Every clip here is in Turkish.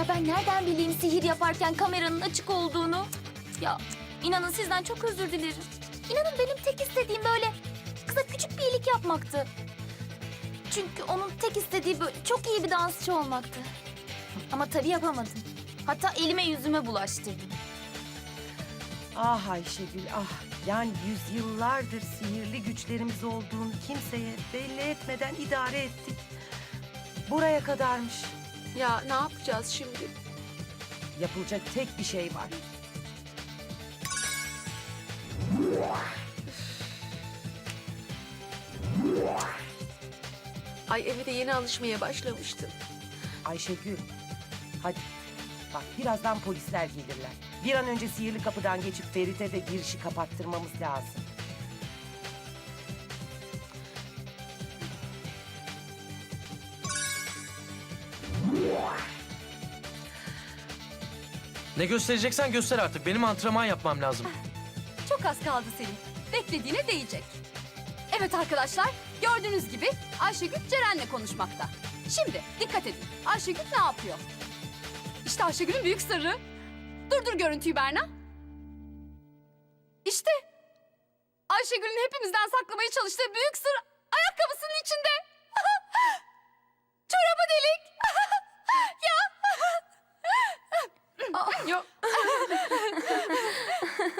Ya ben nereden bileyim sihir yaparken kameranın açık olduğunu? Ya inanın sizden çok özür dilerim. İnanın benim tek istediğim böyle kıza küçük bir iyilik yapmaktı. Çünkü onun tek istediği böyle çok iyi bir dansçı olmaktı. Ama tabii yapamadım. Hatta elime yüzüme bulaştırdım. Ah Ayşegül ah. Yani yüzyıllardır sihirli güçlerimiz olduğunu kimseye belli etmeden idare ettik. Buraya kadarmış. Ya ne yapacağız şimdi? Yapılacak tek bir şey var. Ay eve de yeni alışmaya başlamıştım. Ayşegül hadi. Bak birazdan polisler gelirler. Bir an önce sihirli kapıdan geçip Ferit'e de girişi kapattırmamız lazım. Ne göstereceksen göster artık. Benim antrenman yapmam lazım. Çok az kaldı Selim. Beklediğine değecek. Evet arkadaşlar, gördüğünüz gibi Ayşegül Ceren'le konuşmakta. Şimdi dikkat edin. Ayşegül ne yapıyor? İşte Ayşegül'ün büyük sırrı. Durdur görüntüyü Berna. İşte Ayşegül'ün hepimizden saklamaya çalıştığı büyük sır ayakkabısının içinde. Yok.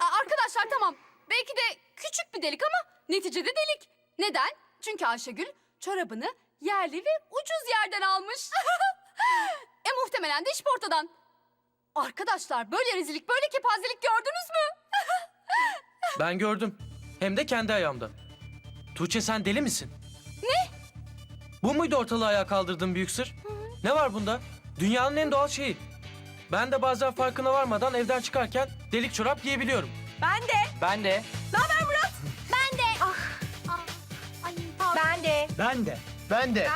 Aa, Arkadaşlar tamam. Belki de küçük bir delik ama neticede delik. Neden? Çünkü Ayşegül çorabını yerli ve ucuz yerden almış. e muhtemelen de işportadan. Arkadaşlar böyle rezillik, böyle kepazelik gördünüz mü? Ben gördüm. Hem de kendi ayağımda. Tuğçe sen deli misin? Ne? Bu muydu ortalığı ayağa kaldırdığın büyük sır? Ne var bunda? Dünyanın en doğal şeyi. Ben de bazen farkına varmadan evden çıkarken delik çorap giyebiliyorum. Ben de. Ben de. Ben de. Ben de. Ben de. Ben de.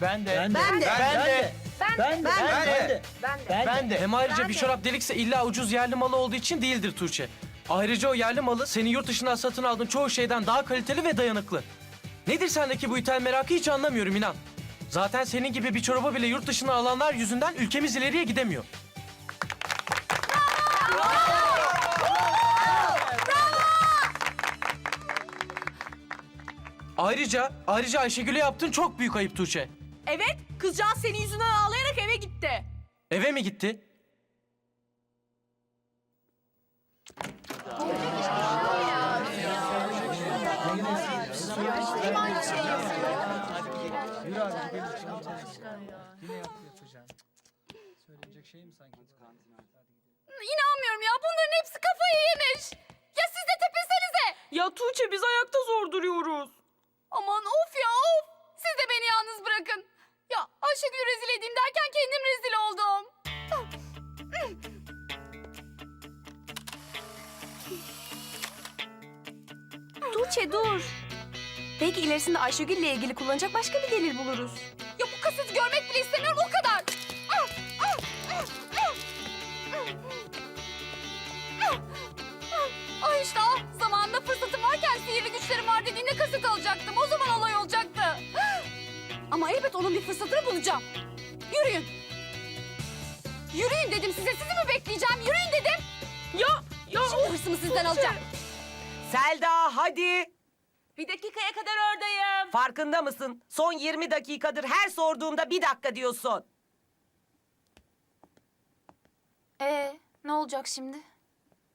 Ben de. Ben de. Ben de. Ben de. Ben de. Ben de. Ben de. Ben de. Hem ayrıca Ben bir de. çorap delikse illa ucuz yerli malı olduğu için değildir Tuğçe. Ayrıca o yerli malı senin yurt dışından satın aldığın çoğu şeyden daha kaliteli ve dayanıklı. Nedir sendeki bu ithal merakı hiç anlamıyorum inan. Zaten senin gibi bir çoraba bile yurt dışına alanlar yüzünden ülkemiz ileriye gidemiyor. Ayrıca, ayrıca Ayşegül'e yaptığın çok büyük ayıp Tuğçe. Evet, kızcağız senin yüzünden ağlayarak eve gitti. Eve mi gitti? Söyleyecek şey mi sanki? İnanmıyorum ya, bunların hepsi kafayı yemiş. Ya siz de tepesenize. Ya Tuğçe biz ayakta zor duruyoruz. Aman of ya of. Siz de beni yalnız bırakın. Ya Ayşegül'ü rezil edeyim derken kendim rezil oldum. Tuğçe dur. Belki ilerisinde Ayşegül'le ilgili kullanacak başka bir delil buluruz. Ya bu kaseti görmek bile istemiyorum o güçlerim var dediğinde kaset alacaktım. O zaman olay olacaktı. Ama elbet onun bir fırsatını bulacağım. Yürüyün. Yürüyün dedim size. Sizi mi bekleyeceğim? Yürüyün dedim. Ya ya Şimdi hırsımı sizden alacağım. Selda hadi. bir dakikaya kadar oradayım. Farkında mısın? Son 20 dakikadır her sorduğumda bir dakika diyorsun. Ee, ne olacak şimdi?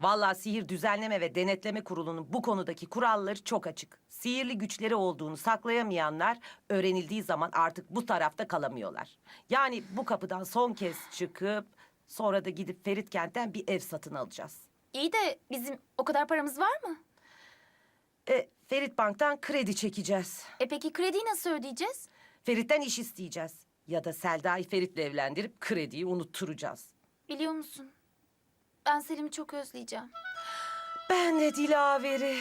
Vallahi Sihir Düzenleme ve Denetleme Kurulu'nun bu konudaki kuralları çok açık. Sihirli güçleri olduğunu saklayamayanlar öğrenildiği zaman artık bu tarafta kalamıyorlar. Yani bu kapıdan son kez çıkıp sonra da gidip Feritkent'ten bir ev satın alacağız. İyi de bizim o kadar paramız var mı? E, Ferit Bank'tan kredi çekeceğiz. E peki krediyi nasıl ödeyeceğiz? Ferit'ten iş isteyeceğiz. Ya da Selda'yı Ferit'le evlendirip krediyi unutturacağız. Biliyor musun? Ben Selim'i çok özleyeceğim. Ben de Dilaver'i.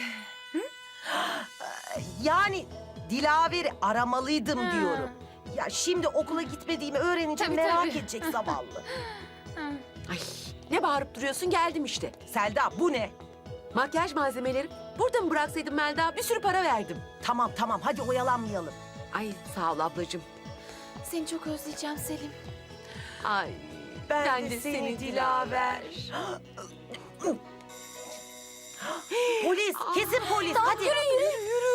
Yani Dilaver'i aramalıydım Ha. diyorum. Ya şimdi okula gitmediğimi öğrenince Tabii, merak tabii. edecek zavallı. Ay ne bağırıp duruyorsun geldim işte. Selda bu ne? Makyaj malzemeleri burada mı bıraksaydım Melda? Bir sürü para verdim. Tamam tamam hadi oyalanmayalım. Ay sağ ol ablacığım. Seni çok özleyeceğim Selim. Ay Ben, de seni Dilaver. Polis, kesin polis. Hadi. Ay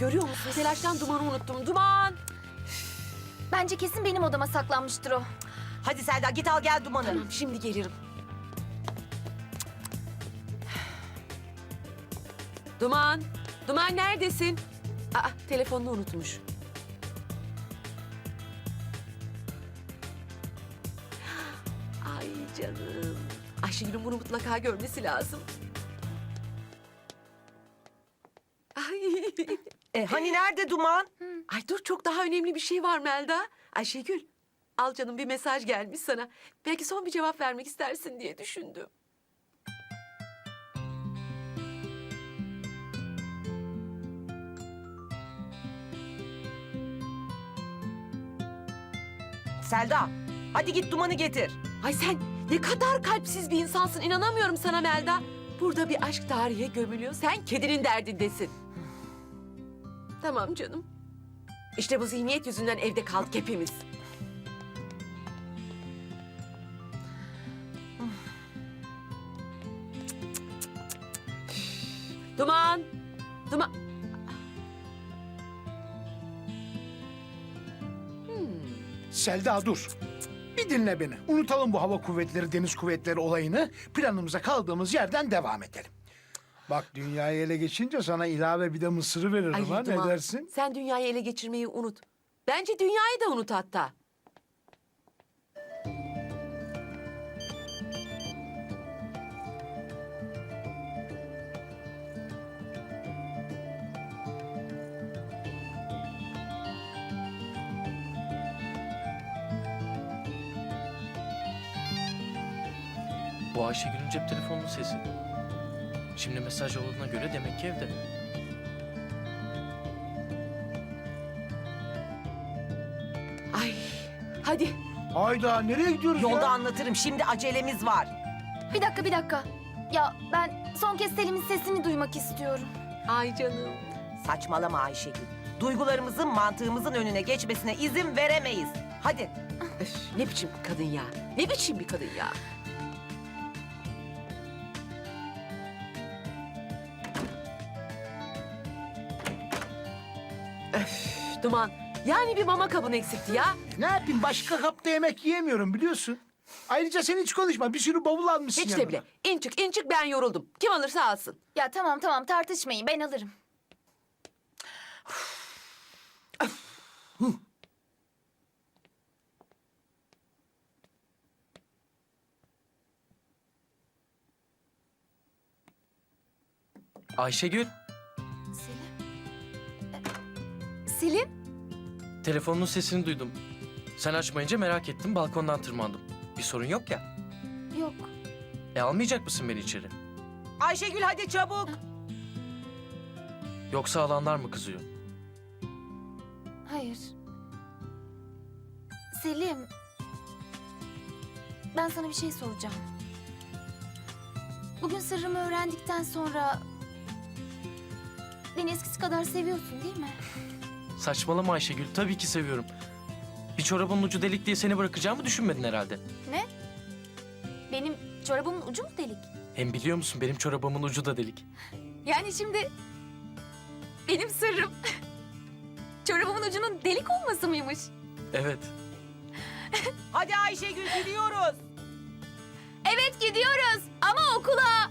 görüyor musun? Telaştan dumanı unuttum. Duman! Bence kesin benim odama saklanmıştır o. Hadi Selda git al gel dumanı. Tamam şimdi gelirim. Duman! Duman neredesin? Aa telefonunu unutmuş. Ay canım. Ayşegül'ün bunu mutlaka görmesi lazım. E, hani nerede duman? Ay dur çok daha önemli bir şey var Melda. Ayşegül al canım bir mesaj gelmiş sana. Belki son bir cevap vermek istersin diye düşündüm. Selda, hadi git dumanı getir. Ay sen ne kadar kalpsiz bir insansın inanamıyorum sana Melda. Burada bir aşk tarihe gömülüyor. Sen kedinin derdindesin. Tamam canım. İşte bu zihniyet yüzünden evde kaldık hepimiz. Duman. Duman. Selda dur. Bir dinle beni. Unutalım bu hava kuvvetleri, deniz kuvvetleri olayını. Planımıza kaldığımız yerden devam edelim. Bak dünyayı ele geçince sana ilave bir de mısırı veririm Ay, ha. Ne Duman, dersin? Sen dünyayı ele geçirmeyi unut. Bence dünyayı da unut hatta. Bu Ayşegül'ün cep telefonunun sesi. Şimdi mesaj olduğuna göre demek ki evde. Ay hadi. Hayda nereye gidiyoruz Yolda ya? anlatırım. Şimdi acelemiz var. Bir dakika bir dakika. Ya ben son kez Selim'in sesini duymak istiyorum. Ay canım. Saçmalama Ayşegül. Duygularımızın mantığımızın önüne geçmesine izin veremeyiz. Hadi. Öf, ne biçim bir kadın ya? Ne biçim bir kadın ya? Öf, Duman. Yani bir mama kabın eksikti ya. Ne yapayım başka kapta yemek yiyemiyorum biliyorsun. Ayrıca sen hiç konuşma. Bir sürü bavul almışsın Hiç yanına. de bile. İn çık, in çık ben yoruldum. Kim alırsa alsın. Ya tamam tamam tartışmayın ben alırım. Ayşegül, telefonunun sesini duydum. Sen açmayınca merak ettim, balkondan tırmandım. Bir sorun yok ya. Yok. E almayacak mısın beni içeri? Ayşegül hadi çabuk. Yoksa alanlar mı kızıyor? Hayır. Selim. Ben sana bir şey soracağım. Bugün sırrımı öğrendikten sonra... Beni eskisi kadar seviyorsun değil mi? Saçmalama Ayşegül, tabii ki seviyorum. Bir çorabın ucu delik diye seni bırakacağımı düşünmedin herhalde. Ne? Benim çorabımın ucu mu delik? Hem biliyor musun benim çorabımın ucu da delik. Yani şimdi... Benim sırrım... çorabımın ucunun delik olması mıymış? Evet. Hadi Ayşegül gidiyoruz. Evet gidiyoruz ama okula.